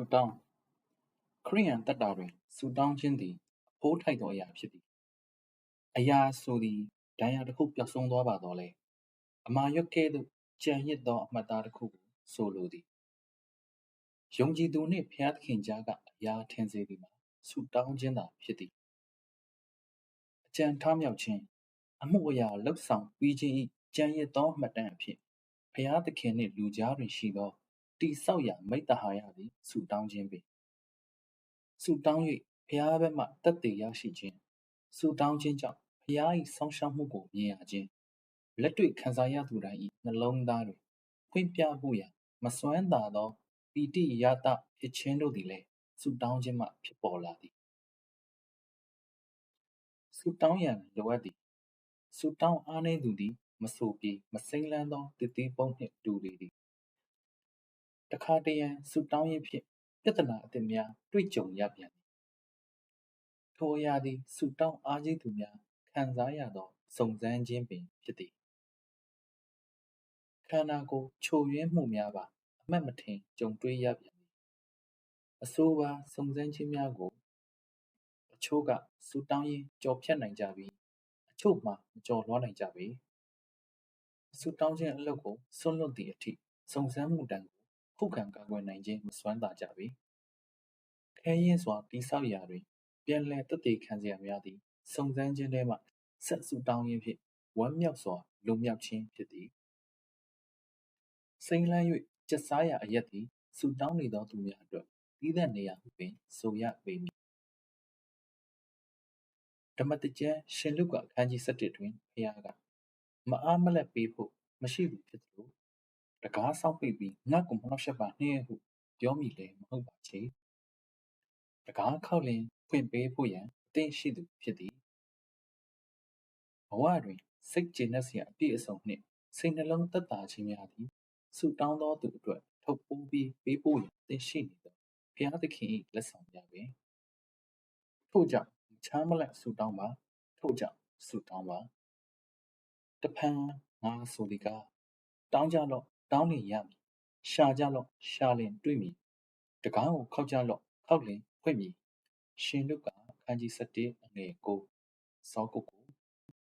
ဆုတောင်းခရိယန်တက်တာတွင်ဆုတောင်းခြင်းသည်အဖိုးထိုက်သောအရာဖြစ်သည်အရာဆိုသည်ဒဏ်ရာတစ်ခုပျောက်ဆုံးသွားပါတော့လေအမာရွက်ကဲ့သို့ကြံရစ်သောအမှတ်သားတစ်ခုကိုဆိုလိုသည်ယုံကြည်သူနှင့်ဖျားသခင်ကြားကအရာထင်စေသည်မှာဆုတောင်းခြင်းသာဖြစ်သည်အကြံထားမြောက်ခြင်းအမှုအရာလှုပ်ဆောင်ပြီးခြင်း၏ကြံရစ်သောမှတ်တမ်းအဖြစ်ဖျားသခင်နှင့်လူကြားတွင်ရှိသော တိဆောက်ရာမိတ္တဟာယသည်ဆုတောင်းခြင်းပင်ဆုတောင်း၍ဖျားဘက်မှတက်တည်ရရှိခြင်းဆုတောင်းခြင်းကြောင့်ဖျား၏ဆောင်းရှောက်မှုကိုမြင်ရခြင်းလက်တွေ့ခံစားရသူတိုင်း၏နှလုံးသားတွင်ဖွင့်ပြမှုရာမစွမ်းသာသောပီတိယတဖြစ်ခြင်းတို့သည်လည်းဆုတောင်းခြင်းမှဖြစ်ပေါ်လာသည်ဆုတောင်းရန်လိုအပ်သည်ဆုတောင်းအားနည်းသူသည် မဆိုပြေမစိမ်းလန်းသောတစ်သေးပုံးနှင့်တူလေသည် တခါတရံဆုတောင်းရင်းဖြင့်ပြဿနာအသစ်များတွေ့ကြုံရပြန်သည်ထိုအရာသည်ဆုတောင်းအားကြီးသူများခံစားရသောစုံစမ်းခြင်းပင်ဖြစ်သည်ခန္ဓာကိုယ်ချို့ယွင်းမှုများပါအမှတ်မထင်ကြုံတွေ့ရပြန်သည်အဆိုပါစုံစမ်းခြင်းများကိုအချို့ကဆုတောင်းရင်းကြော်ဖြတ်နိုင်ကြပြီးအချို့မှမကြော်လွှားနိုင်ကြပေဆုတောင်းခြင်းအလုပ်ကိုစွန့်လွတ်သည့်အထိစုံစမ်းမှုတန်ကို ခုခံကာကွယ်နိုင်ခြင်းမစွမ်းသာကြပေ။ခဲယဉ်းစွာတည်ဆောက်ရာတွင်ပြန်လည်သက်သေခံစရာများသည်စုံစမ်းခြင်းထဲမှဆက်ဆုတောင်းခြင်းဖြင့်ဝမ်းမြောက်စွာလွန်မြောက်ခြင်းဖြစ်သည်။စိမ်းလန်း၍ကျက်စားရာအရပ်သည်ဆုတောင်းနေသောသူများအတွက်သီးသန့်နေရာဟုပင်ဆိုရပေမည်။ဓမ္မတကျမ်းရှင်လုကာအခန်းကြီး17တွင်ဘုရားကမအားမလပ်ပေးဖို့မရှိသူဖြစ်သလို တံခါးစောင့်ပိတ်ပြီးငါ့ကိုမနှောင့်ယှက်ပါနှင့်ဟု ပြောမည်လည်းမဟုတ်ပါချေ။တံခါးခေါက်လျှင်ဖွင့်ပေးဖို့ရန်အသင့်ရှိသူဖြစ်သည်။ဘဝတွင်စိတ်ကျေနပ်စရာအပြည့်အစုံနှင့်စိတ်နှလုံးသက်သာခြင်းများသည်ဆုတောင်းသောသူအတွက်ထုတ်ပိုးပြီးပေးပို့ရန်အသင့်ရှိနေသောဘုရားသခင်၏လက်ဆောင်များပင်။ထို့ကြောင့်မခြားမလပ်ဆုတောင်းပါ။ထို့ကြောင့်ဆုတောင်းပါ။တဖန်ငါဆိုသည်ကား၊တောင်းကြလော့ တောင်းလျှင်ရမည်။ရှာကြလော့ရှာလျှင်တွေ့မည်။တံခါးကိုခေါက်ကြလော့ခေါက်လျှင်ဖွင့်မည်။ရှင်လုကာအခန်းကြီး၁၁အငယ်၉စောကုတ်